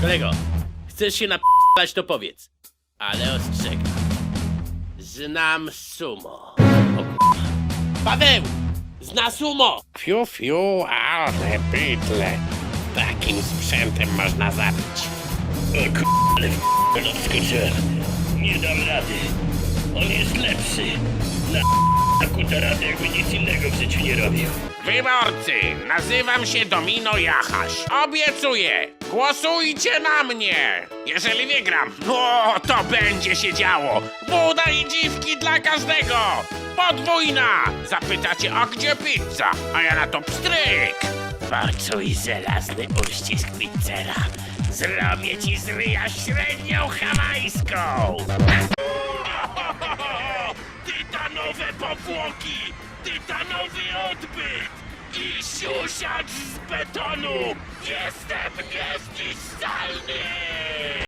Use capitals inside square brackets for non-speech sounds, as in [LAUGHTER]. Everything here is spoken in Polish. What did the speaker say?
Kolego, chcesz się napać, to powiedz. Ale ostrzegam. Znam sumo. O kurwa. Paweł! Zna sumo! Fiu, fiu, ale bydle. Takim sprzętem można zabić. O k***, ale w k***a wskoczyłem. Nie dam rady. On jest lepszy. Na akuta rady, jakby nic innego w życiu nie robił. Wyborcy, nazywam się Domino Jachaś. Obiecuję, głosujcie na mnie. Jeżeli wygram, [LAUGHS] no to będzie się działo. Buda i dziwki dla każdego. Podwójna. Zapytacie, a gdzie pizza? A ja na to pstryk. Poczuj żelazny uścisk pizzera. Zrobię ci z ryja średnią hawajską. [LAUGHS] Tytanowe powłoki! Tytanowy odbyt! i siusiacz z betonu! Jestem niezniszczalny!